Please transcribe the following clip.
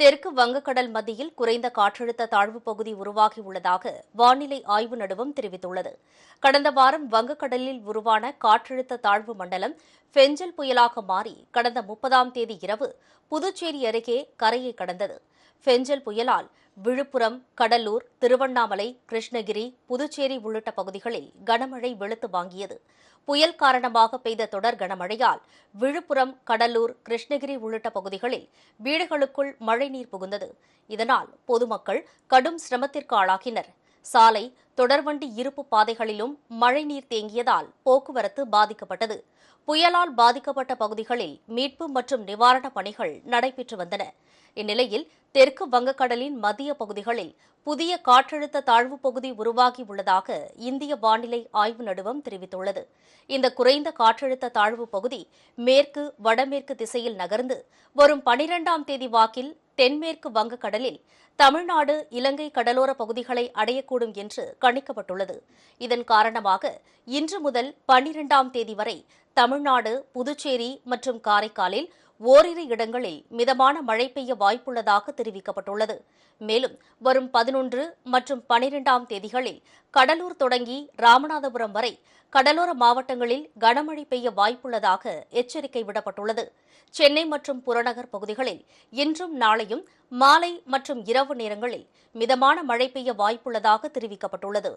தெற்கு வங்கக்கடல் மத்தியில் குறைந்த காற்றழுத்த தாழ்வு பகுதி உருவாகியுள்ளதாக வானிலை ஆய்வு நடுவம் தெரிவித்துள்ளது. கடந்த வாரம் வங்கக்கடலில் உருவான காற்றழுத்த தாழ்வு மண்டலம் ஃபெஞ்சல் புயலாக மாறி கடந்த முப்பதாம் தேதி இரவு புதுச்சேரி அருகே கரையை கடந்தது. ஃபெஞ்சல் புயலால் விழுப்புரம் கடலூர் திருவண்ணாமலை கிருஷ்ணகிரி புதுச்சேரி உள்ளிட்ட பகுதிகளில் கனமழை வெளுத்து வாங்கியது. புயல் காரணமாக பெய்த தொடர் கனமழையால் விழுப்புரம் கடலூர் கிருஷ்ணகிரி உள்ளிட்ட பகுதிகளில் வீடுகளுக்குள் மழைநீர் புகுந்தது. இதனால் பொதுமக்கள் கடும் சிரமத்திற்கு ஆளாகினா் சாலை தொடர்வண்டி இருப்பு பாதைகளிலும் மழைநீர் தேங்கியதால் போக்குவரத்து பாதிக்கப்பட்டது. புயலால் பாதிக்கப்பட்ட பகுதிகளில் மீட்பு மற்றும் நிவாரணப் பணிகள் நடைபெற்று வந்தன. இந்நிலையில் தெற்கு வங்கக்கடலின் மத்திய பகுதிகளில் புதிய காற்றழுத்த தாழ்வு பகுதி உருவாகியுள்ளதாக இந்திய வானிலை ஆய்வு நடுவம் தெரிவித்துள்ளது. இந்த குறைந்த காற்றழுத்த தாழ்வு பகுதி மேற்கு வடமேற்கு திசையில் நகர்ந்து வரும் பனிரெண்டாம் தேதி வாக்கில் தென்மேற்கு வங்கக்கடலில் தமிழ்நாடு இலங்கை கடலோர பகுதிகளை அடையக்கூடும் என்று கணிக்கப்பட்டுள்ளது. இதன் காரணமாக இன்று முதல் பனிரெண்டாம் தேதி வரை தமிழ்நாடு புதுச்சேரி மற்றும் காரைக்காலில் ஓரிரு இடங்களில் மிதமான மழை பெய்ய வாய்ப்புள்ளதாக தெரிவிக்கப்பட்டுள்ளது. மேலும் வரும் பதினொன்று மற்றும் பனிரெண்டாம் தேதிகளில் கடலூர் தொடங்கி ராமநாதபுரம் வரை கடலோர மாவட்டங்களில் கனமழை பெய்ய வாய்ப்புள்ளதாக எச்சரிக்கை விடப்பட்டுள்ளது. சென்னை மற்றும் புறநகர் பகுதிகளில் இன்றும் நாளையும் மாலை மற்றும் இரவு நேரங்களில் மிதமான மழை பெய்ய வாய்ப்புள்ளதாக தெரிவிக்கப்பட்டுள்ளது.